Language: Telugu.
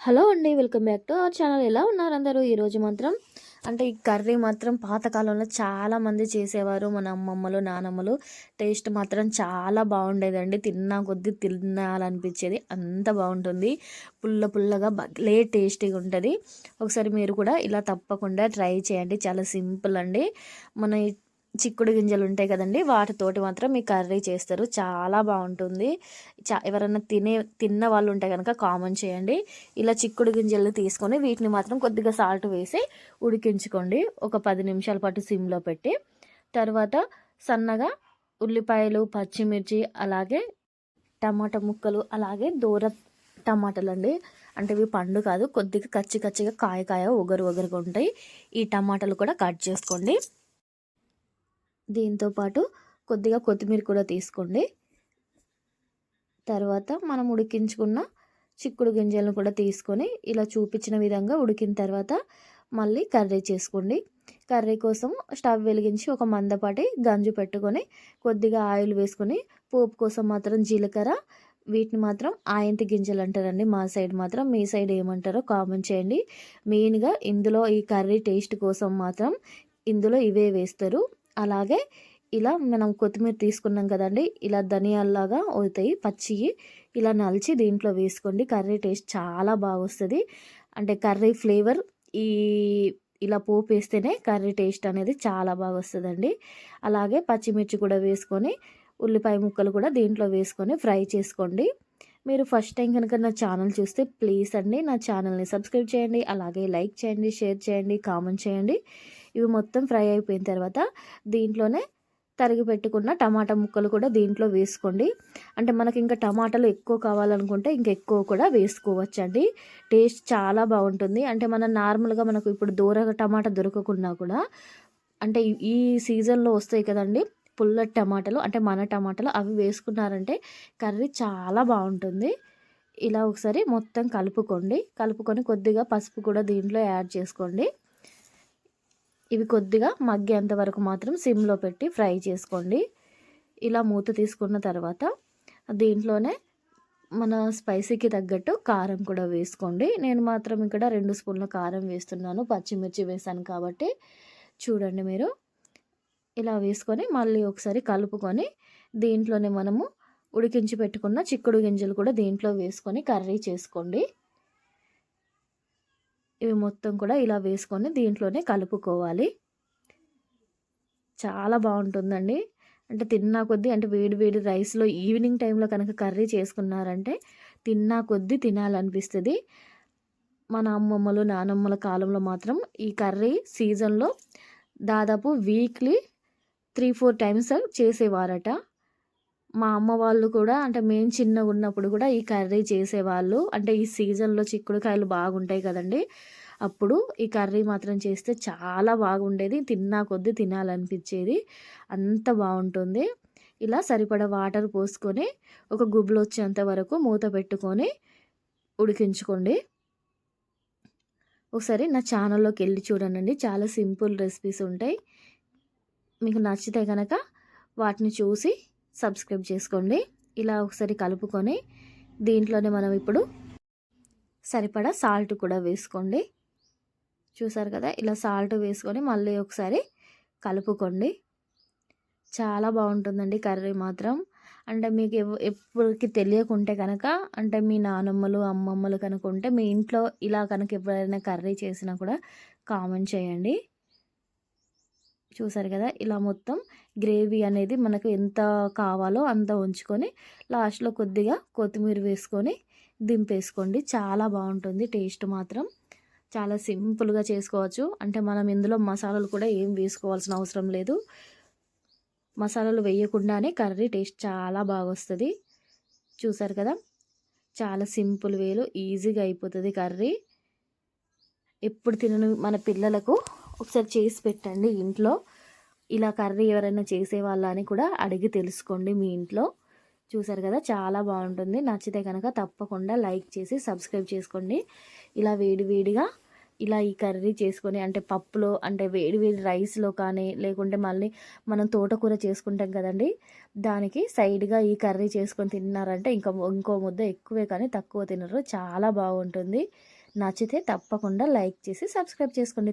హలో అండి welcome back to our channel. ఎలా ఉన్నారు అందరూ? ఈరోజు మాత్రం అంటే ఈ కర్రీ మాత్రం పాతకాలంలో చాలామంది చేసేవారు. మన అమ్మమ్మలు నానమ్మలు టేస్ట్ మాత్రం చాలా బాగుండేదండి. తిన్నా కొద్దీ తినాలనిపించేది అంత బాగుంటుంది. పుల్ల పుల్లగా భలే టేస్టీగా ఉంటుంది. ఒకసారి మీరు కూడా ఇలా తప్పకుండా ట్రై చేయండి. చాలా సింపుల్ అండి. మన చిక్కుడు గింజలు ఉంటాయి కదండి. వాటితోటి మాత్రం మీ కర్రీ చేస్తారు. చాలా బాగుంటుంది. చా ఎవరైనా తినే తిన్న వాళ్ళు ఉంటే కనుక కామెంట్ చేయండి. ఇలా చిక్కుడు గింజలు తీసుకొని వీటిని మాత్రం కొద్దిగా సాల్ట్ వేసి ఉడికించుకోండి. ఒక పది నిమిషాల పాటు సిమ్లో పెట్టి. తర్వాత సన్నగా ఉల్లిపాయలు పచ్చిమిర్చి అలాగే టమాటా ముక్కలు అలాగే దూర టమాటాలు అండి అంటే ఇవి పండు కాదు కొద్దిగా కచ్చి కచ్చిగా కాయ కాయ ఒగరు ఒగరుగా ఉంటాయి. ఈ టమాటాలు కూడా కట్ చేసుకోండి. దీంతో పాటు కొద్దిగా కొత్తిమీర కూడా తీసుకోండి. తర్వాత మనం ఉడికించుకున్న చిక్కుడు గింజలను కూడా తీసుకొని ఇలా చూపించిన విధంగా ఉడికిన తర్వాత మళ్ళీ కర్రీ చేసుకోండి. కర్రీ కోసం స్టవ్ వెలిగించి ఒక మందపాటి గంజు పెట్టుకొని కొద్దిగా ఆయిల్ వేసుకొని పోపు కోసం మాత్రం జీలకర్ర వీటిని మాత్రం ఆయంతి గింజలు అంటారండి. మా సైడ్ మాత్రం మీ సైడ్ ఏమంటారో కామెంట్ చేయండి. మెయిన్గా ఇందులో ఈ కర్రీ టేస్ట్ కోసం మాత్రం ఇందులో ఇవే వేస్తారు. అలాగే ఇలా మనం కొత్తిమీర తీసుకున్నాం కదండి ఇలా ధనియాల్లాగా అవుతాయి పచ్చి ఇలా నలిచి దీంట్లో వేసుకోండి. కర్రీ టేస్ట్ చాలా బాగా వస్తుంది అంటే కర్రీ ఫ్లేవర్ ఈ ఇలా పోపు వేస్తేనే కర్రీ టేస్ట్ అనేది చాలా బాగా వస్తుందండి అలాగే పచ్చిమిర్చి కూడా వేసుకొని ఉల్లిపాయ ముక్కలు కూడా దీంట్లో వేసుకొని ఫ్రై చేసుకోండి. మీరు ఫస్ట్ టైం కనుక నా ఛానల్ చూస్తే ప్లీజ్ అండి నా ఛానల్ని సబ్స్క్రైబ్ చేయండి అలాగే లైక్ చేయండి షేర్ చేయండి కామెంట్ చేయండి. ఇవి మొత్తం ఫ్రై అయిపోయిన తర్వాత దీంట్లోనే తరిగి పెట్టుకున్న టమాటా ముక్కలు కూడా దీంట్లో వేసుకోండి. అంటే మనకి ఇంకా టమాటాలు ఎక్కువ కావాలనుకుంటే ఇంకా ఎక్కువ కూడా వేసుకోవచ్చండి. టేస్ట్ చాలా బాగుంటుంది. అంటే మనం నార్మల్గా మనకు ఇప్పుడు దూరగా టమాటా దొరకకున్నా కూడా అంటే ఈ సీజన్లో వస్తాయి కదండి పుల్ల టమాటాలు అంటే మన టమాటాలు అవి వేసుకున్నారంటే కర్రీ చాలా బాగుంటుంది. ఇలా ఒకసారి మొత్తం కలుపుకోండి. కలుపుకొని కొద్దిగా పసుపు కూడా దీంట్లో యాడ్ చేసుకోండి. ఇవి కొద్దిగా మగ్గేంత వరకు మాత్రం సిమ్లో పెట్టి ఫ్రై చేసుకోండి. ఇలా మూత తీసుకున్న తర్వాత దీంట్లోనే మన స్పైసీకి తగ్గట్టు కారం కూడా వేసుకోండి. నేను మాత్రం ఇక్కడ రెండు స్పూన్ల కారం వేస్తున్నాను. పచ్చిమిర్చి వేసాను కాబట్టి చూడండి మీరు. ఇలా వేసుకొని మళ్ళీ ఒకసారి కలుపుకొని దీంట్లోనే మనము ఉడికించి పెట్టుకున్న చిక్కుడు గింజలు కూడా దీంట్లో వేసుకొని కర్రీ చేసుకోండి. ఇవి మొత్తం కూడా ఇలా వేసుకొని దీంట్లోనే కలుపుకోవాలి. చాలా బాగుంటుందండి. అంటే తిన్నా కొద్దీ అంటే వేడి వేడి రైస్లో ఈవినింగ్ టైంలో కనుక కర్రీ చేసుకున్నారంటే తిన్నా కొద్దీ తినాలనిపిస్తుంది. మన అమ్మమ్మలు నానమ్మల కాలంలో మాత్రం ఈ కర్రీ సీజన్లో దాదాపు వీక్లీ త్రీ ఫోర్ టైమ్స్ చేసేవారట. మా అమ్మ వాళ్ళు కూడా అంటే మేము చిన్నగా ఉన్నప్పుడు కూడా ఈ కర్రీ చేసేవాళ్ళు. అంటే ఈ సీజన్లో చిక్కుడుకాయలు బాగుంటాయి కదండి. అప్పుడు ఈ కర్రీ మాత్రం చేస్తే చాలా బాగుండేది. తిన్నా కొద్దీ తినాలనిపించేది. అంత బాగుంటుంది. ఇలా సరిపడ వాటర్ పోసుకొని ఒక గుబ్బులు వచ్చేంత వరకు మూత పెట్టుకొని ఉడికించుకోండి. ఒకసారి నా ఛానల్లోకి వెళ్ళి చూడండి. చాలా సింపుల్ రెసిపీస్ ఉంటాయి. మీకు నచ్చితే కనుక వాటిని చూసి సబ్స్క్రైబ్ చేసుకోండి. ఇలా ఒకసారి కలుపుకొని దీంట్లోనే మనం ఇప్పుడు సరిపడా సాల్ట్ కూడా వేసుకోండి. చూసారు కదా? ఇలా సాల్ట్ వేసుకొని మళ్ళీ ఒకసారి కలుపుకోండి. చాలా బాగుంటుందండి కర్రీ మాత్రం. అంటే మీకు ఎప్పటికి తెలియకుంటే కనుక అంటే మీ నానమ్మలు అమ్మమ్మలు కనుక ఉంటే మీ ఇంట్లో ఇలా కనుక ఎవరైనా కర్రీ చేసినా కూడా కామెంట్ చేయండి. చూసారు కదా ఇలా మొత్తం గ్రేవీ అనేది మనకు ఎంత కావాలో అంత ఉంచుకొని లాస్ట్లో కొద్దిగా కొత్తిమీర వేసుకొని దింపేసుకోండి. చాలా బాగుంటుంది టేస్ట్ మాత్రం. చాలా సింపుల్గా చేసుకోవచ్చు. అంటే మనం ఇందులో మసాలాలు కూడా ఏం వేసుకోవాల్సిన అవసరం లేదు. మసాలాలు వేయకుండానే కర్రీ టేస్ట్ చాలా బాగా వస్తుంది. చూసారు కదా చాలా సింపుల్ వేలో ఈజీగా అయిపోతుంది కర్రీ. ఎప్పుడు తినను మన పిల్లలకు ఒకసారి చేసి పెట్టండి ఇంట్లో. ఇలా కర్రీ ఎవరైనా చేసేవాళ్ళ అని కూడా అడిగి తెలుసుకోండి మీ ఇంట్లో. చూసారు కదా చాలా బాగుంటుంది. నచ్చితే కనుక తప్పకుండా లైక్ చేసి సబ్స్క్రైబ్ చేసుకోండి. ఇలా వేడివేడిగా ఇలా ఈ కర్రీ చేసుకొని అంటే పప్పులో అంటే వేడి వేడి రైస్లో కానీ లేకుంటే మళ్ళీ మనం తోటకూర చేసుకుంటాం కదండి దానికి సైడ్గా ఈ కర్రీ చేసుకొని తిన్నారంటే ఇంకా ఇంకో ముద్ద ఎక్కువే కానీ తక్కువ తినరు. చాలా బాగుంటుంది. నచ్చితే తప్పకుండా లైక్ చేసి సబ్స్క్రైబ్ చేసుకోండి.